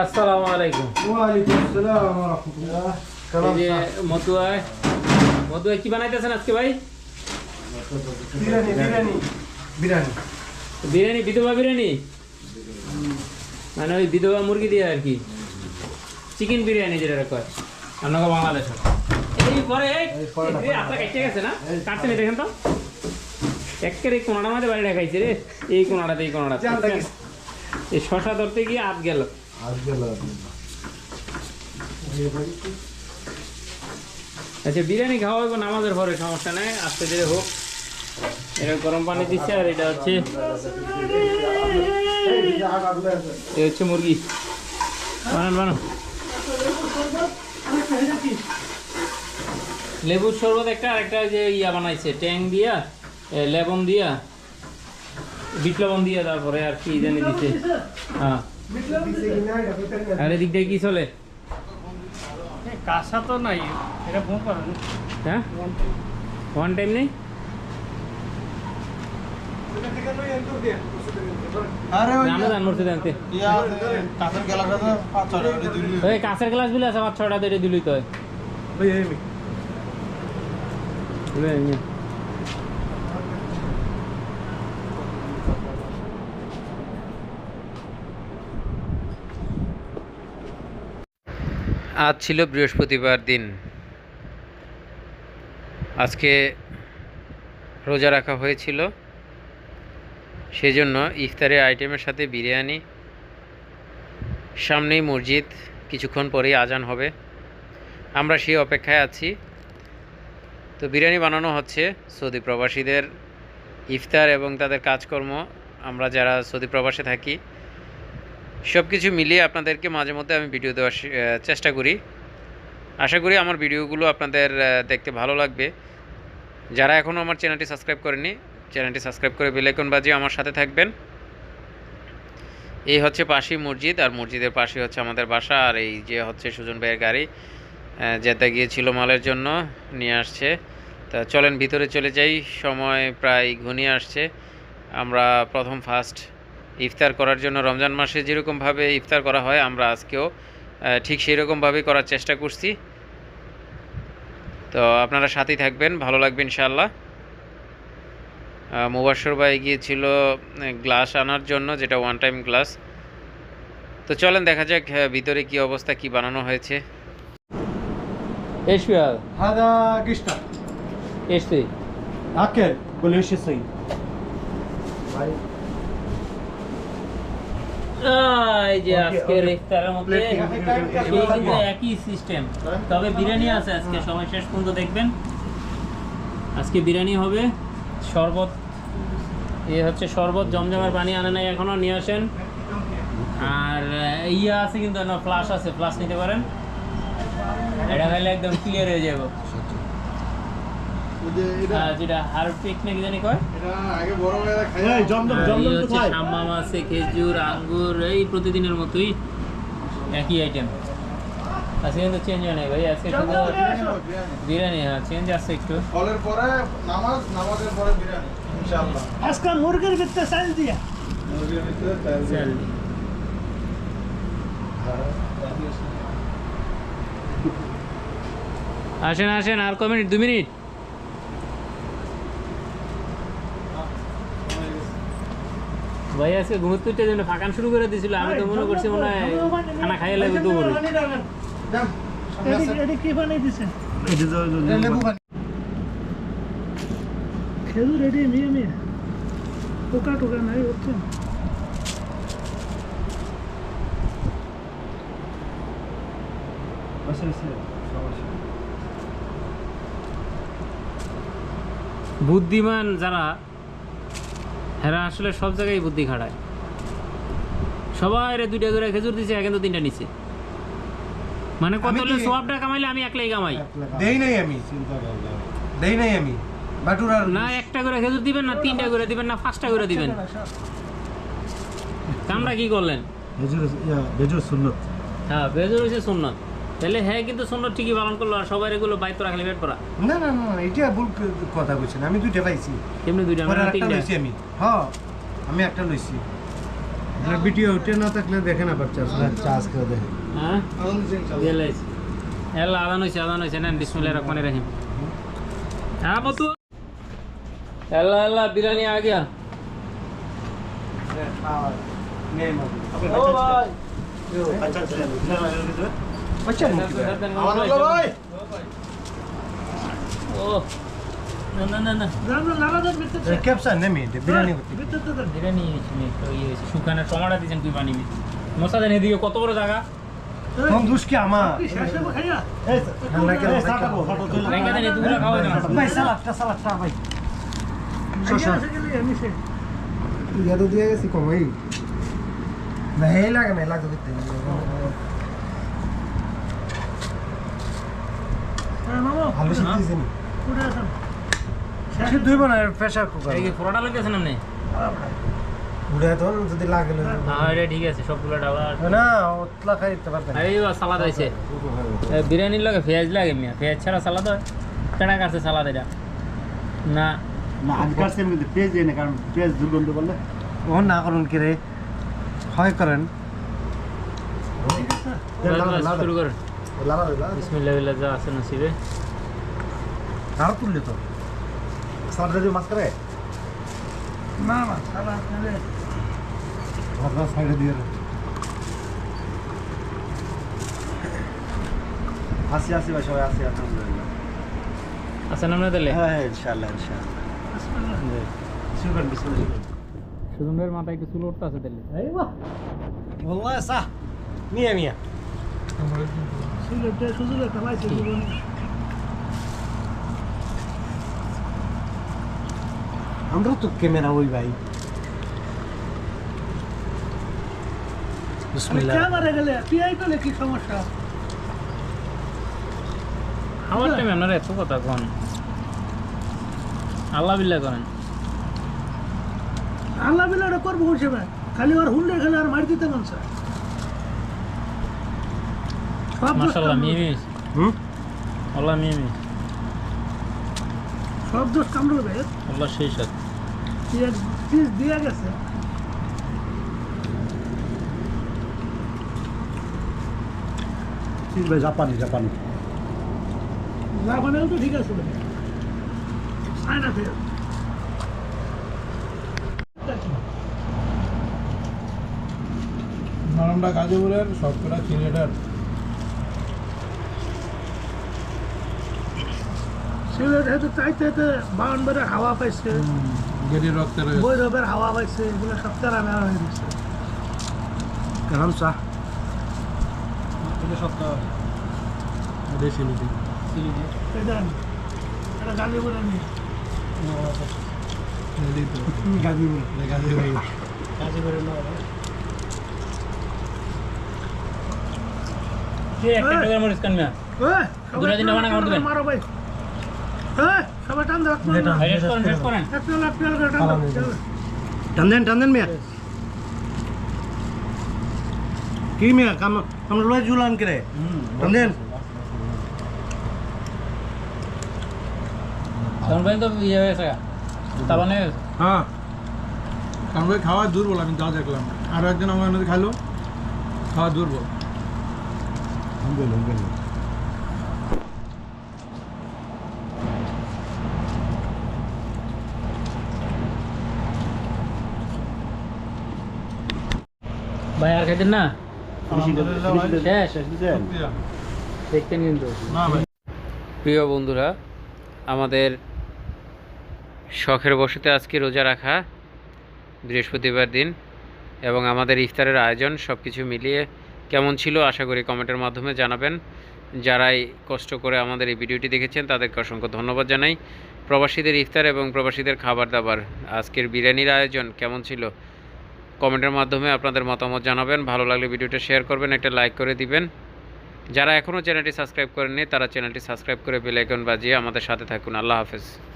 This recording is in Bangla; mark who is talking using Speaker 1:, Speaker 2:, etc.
Speaker 1: আসসালামু আলাইকুম।
Speaker 2: ওয়ালাইকুম আসসালাম ওয়া রাহমাতুল্লাহ।
Speaker 1: এই যে মতুয়ায়। মতুয়ায় কি বানাইতেছেন আজকে ভাই?
Speaker 2: বিরিয়ানি বিরিয়ানি। বিরিয়ানি।
Speaker 1: বিরিয়ানি বিধবা বিরিয়ানি? মানে ওই বিধবা মুরগি দিয়ে আর কি। চিকেন বিরিয়ানি যেটা কয়। আপনাকে বাংলাদেশের এই পরে এই আপনার কেটে গেছে না? কাটছে নি দেখেন তো। একের এই কোনাটার মধ্যে বাড়ি দেখাইছে রে। এই কোনাটাতে এই কোনাটা। এই শশা ধরতে গিয়ে আপ গেল
Speaker 2: গেল।
Speaker 1: আচ্ছা বিরিয়ানি খাওয়া হবে নামাজের পরে সমস্যা নেই আস্তে ধীরে হোক। এটা গরম পানি দিচ্ছে আর এটা হচ্ছে এই হচ্ছে মুরগি। বানান বানান। লেবুর শরবত একটা আর একটা যে ইয়া বানাইছে ট্যাং দিয়া লেবন দিয়া বিট লবণ দিয়া তারপরে আর কি জানি দিছে। হ্যাঁ। আর এদিক দিয়ে কি চলে?
Speaker 3: কাঁচা তো নাই এটা ফোন করেন
Speaker 1: হ্যাঁ? ওয়ান টাইম নেই?
Speaker 2: দিলি।
Speaker 1: কাঁচের গ্লাস বিলে আছে পাঁচ ছটা দিয়ে দিলই তো
Speaker 2: ভাই এই মি
Speaker 1: আজ ছিল বৃহস্পতিবার দিন। আজকে রোজা রাখা হয়েছিল। সেজন্য ইফতারের আইটেমের সাথে বিরিয়ানি, সামনেই মসজিদ, কিছুক্ষণ পরেই আজান হবে। আমরা সেই অপেক্ষায় আছি। তো বিরিয়ানি বানানো হচ্ছে সৌদি প্রবাসীদের। ইফতার এবং তাদের কাজকর্ম, আমরা যারা সৌদি প্রবাসে থাকি সব কিছু মিলিয়ে আপনাদেরকে মাঝে মধ্যে আমি ভিডিও দেওয়ার চেষ্টা করি। আশা করি আমার ভিডিওগুলো আপনাদের দেখতে ভালো লাগবে। যারা এখনও আমার চ্যানেলটি সাবস্ক্রাইব করেনি চ্যানেলটি সাবস্ক্রাইব করে বেলাইকন বাজিয়ে আমার সাথে থাকবেন। এই হচ্ছে পাশেই মসজিদ, আর মসজিদের পাশে হচ্ছে আমাদের বাসা, আর এই যে হচ্ছে সুজন ভাইয়ের গাড়ি যেতে গিয়েছিল মালের জন্য, নিয়ে আসছে। তা চলেন, ভিতরে চলে যাই, সময় প্রায় ঘনিয়ে আসছে। আমরা প্রথম ফার্স্ট ইফতার করার জন্য রমজান মাসে যেরকমভাবে ইফতার করা হয় আমরা আজকেও আহ, ঠিক সেই রকমভাবেই করার চেষ্টা করছি তো আপনারা সাথেই থাকবেন ভালো লাগবে ইনশাআল্লাহ মুবাসর ভাই গিয়েছিল গ্লাস আনার জন্য যেটা ওয়ান টাইম গ্লাস তো চলেন দেখা যাক আহ, ভিতরে কি অবস্থা কি বানানো হয়েছে ايش في هذا؟
Speaker 2: هذا قشطة
Speaker 1: ايش فيه؟
Speaker 2: اكل قول ايش يصير ভাই
Speaker 1: এই যে আজকের ইফতারের মধ্যে সেই কিন্তু একই সিস্টেম তবে বিরিয়ানি আছে আজকে সবাই শেষ পর্যন্ত দেখবেন। আজকে বিরিয়ানি হবে শরবত এ হচ্ছে শরবত জমজমের পানি আনে নাই এখনও নিয়ে আসেন। আর ইয়া আছে কিন্তু না ফ্লাশ আছে ফ্লাশ নিতে পারেন। এটা খাইলে একদম ক্লিয়ার হয়ে যাবে। যেটা হারপিক নাকি জানি কয়?
Speaker 2: আগে বড় জমজম জমজম
Speaker 1: আছে খেজুর আঙ্গুর এই প্রতিদিনের মতোই একই আইটেম আজকে কিন্তু চেঞ্জ হয় নাই ভাই আজকে শুধু বিরিয়ানি হ্যাঁ চেঞ্জ আছে একটু।
Speaker 2: ফলের পরে নামাজ নামাজের পরে বিরিয়ানি ইনশাআল্লাহ।
Speaker 3: আজকে মুরগির ভিতরে চাল দিয়া।
Speaker 2: মুরগির ভিতরে তেল দিয়ে।
Speaker 1: আসেন আসেন আর ক মিনিট? দু মিনিট? ভাই আজকে জন্য ফাঁকান শুরু করে দিয়েছিল আমি তো মনে করছি মনে হয় খানা খাইয়ে লাগবে
Speaker 2: যান, লেবু পানি।
Speaker 3: খেজুর মিয়ে মিয়ে পোকা টোকা নাই হচ্ছে।
Speaker 1: বুদ্ধিমান যারা এরা আসলে সব জায়গায় বুদ্ধি খাটায়। সবাই রে দুইটা করে খেজুর দিছে কিন্তু তিনটা নিছে। মানে কত হলে সবটা কামাইলে আমি একলাই কামাই।
Speaker 2: দেই নাই আমি। দেই নাই আমি। বাটুরার
Speaker 1: না একটা করে খেজুর দিবেন না তিনটা করে দিবেন না পাঁচটা করে দিবেন। কামটা কি করলেন?
Speaker 2: বেজুর ইয়া বেজুর সুন্নত।
Speaker 1: হ্যাঁ বেজর হয়েছে সুন্নত। তাহলে হ্যাঁ কিন্তু সুন্নত ঠিকই পালন করল আর সবাই এগুলো বাইত রাখলে বেট করা।
Speaker 2: না না না এটা ভুল কথা কইছেন। আমি দুইটা পাইছি।
Speaker 1: তেমনি দুইটা?
Speaker 2: পরে
Speaker 1: না
Speaker 2: একটা
Speaker 1: তিনটা?
Speaker 2: লইছি আমি। হ্যাঁ আমি একটা লইছি। ভিডিও উঠে না থাকলে দেখেন আবার চার্জ চার্জ করে দেখেন
Speaker 1: হ্যাঁ? দিলাইছ এলা আদান হইছে আদান হইছে। নেন বিসমিল্লাহির রহমানির রহিম। হ্যাঁ মতু এলা এলা বিরিয়ানি আ গয়া ও
Speaker 2: বাচ্চা মুক্তি আমার
Speaker 1: হলো ভাই ও না
Speaker 2: তুই ভাই ভালো সিদ্ধি নি
Speaker 3: উঠে আসেন
Speaker 2: সিদ্ধ প্রেসার যদি
Speaker 1: ঠিক আছে সবগুলো ডাবা
Speaker 2: না ওতলা খাইতে পারবেন
Speaker 1: এই বিরিয়ানির লাগে পেঁয়াজ লাগে মিয়া পেঁয়াজ ছাড়া সালাদ হয় কেনা কাছে সালাদ এটা না
Speaker 4: না আজ কাটছেন কিন্তু পেঁয়াজ দেয় না কারণ পেঁয়াজ দুর্গন্ধ করলে
Speaker 2: ও হয় করেন
Speaker 1: শুরু করেন বিসমিল্লাহ বিল্লাহ যা আছে নসিবে
Speaker 2: আর তুললে তো
Speaker 4: সালাদ দিয়ে মাছ করে
Speaker 3: না না সালা খেলে
Speaker 2: ভাত সাইডে দিয়ে
Speaker 4: আসি আসি ভাই সবাই আসি আলহামদুলিল্লাহ
Speaker 1: আছে না তাহলে
Speaker 4: হ্যাঁ হ্যাঁ ইনশাআল্লাহ ইনশাআল্লাহ শুরু করেন বিসমিল্লাহ
Speaker 1: সুজনের মাথায় একটু চুল উঠতে আছে তাহলে
Speaker 2: والله صح مية مية
Speaker 3: সিলেটে সুযোগে খেলাইছে জীবনে
Speaker 2: আমরা তো ক্যামেরা ওই ভাই।
Speaker 3: ক্যামেরা গেলে পিআই পেলে কি সমস্যা
Speaker 1: আমার টাইম আপনার এত কথা কন। আল্লাহ বিল্লাহ করেন।
Speaker 3: আল্লাহ বিলে এটা করব খালি আর হুন্ডে খেলে আর মার দিতে মন
Speaker 1: মাশাআল্লাহ। মিমি
Speaker 2: হুম
Speaker 1: আল্লাহ মিমি
Speaker 3: সব দোষ কামড়বে
Speaker 1: আল্লাহ সেই সাথ
Speaker 3: পিস দিয়ে গেছে।
Speaker 4: ঠিক ভাই জাপানি জাপানি।
Speaker 3: জাপানেও তো ঠিক আছে। চায়না ফের
Speaker 5: গাজীপুরের সবকটা সিলেটার
Speaker 3: সিলেট হেতু চাইতে হেতু বাউন্ডারের হাওয়া পাইছে।
Speaker 5: গেরি
Speaker 3: বৈরবের হাওয়া পাইছে এগুলো সব তেরা মেরা হয়ে গেছে।
Speaker 2: কেমন চা।
Speaker 5: এটা
Speaker 1: কান।
Speaker 3: মারো ভাই। টান দাও
Speaker 2: এটা।
Speaker 1: শেষ করেন শেষ করেন
Speaker 3: এক পেয়ালা এক পেয়ালা করে টান দাও চলো।
Speaker 2: টান দেন টান দেন মিয়া কি মিয়া কাম আমরা লয় জুলান করে টান দেন
Speaker 1: তখন পর্যন্ত ইয়ে হয়েছে তাবানে
Speaker 5: হ্যাঁ কারণ ভাই খাওয়া দুর্বল আমি যা দেখলাম আরও একজন আমার নদী খাইলো খাওয়া দুর্বল
Speaker 1: ভাই। আর খাইতেন না দেখতেন কিন্তু প্রিয় বন্ধুরা আমাদের শখের বসতে আজকে রোজা রাখা বৃহস্পতিবার দিন এবং আমাদের ইফতারের আয়োজন সব কিছু মিলিয়ে কেমন ছিল আশা করি কমেন্টের মাধ্যমে জানাবেন। যারাই কষ্ট করে আমাদের এই ভিডিওটি দেখেছেন তাদেরকে অসংখ্য ধন্যবাদ জানাই। প্রবাসীদের ইফতার এবং প্রবাসীদের খাবার দাবার আজকের বিরিয়ানির আয়োজন কেমন ছিল কমেন্টের মাধ্যমে আপনাদের মতামত জানাবেন। ভালো লাগলে ভিডিওটা শেয়ার করবেন, একটা লাইক করে দিবেন। যারা এখনও চ্যানেলটি সাবস্ক্রাইব করেননি, তারা চ্যানেলটি সাবস্ক্রাইব করে বেলাইকন বাজিয়ে আমাদের সাথে থাকুন। আল্লাহ হাফেজ।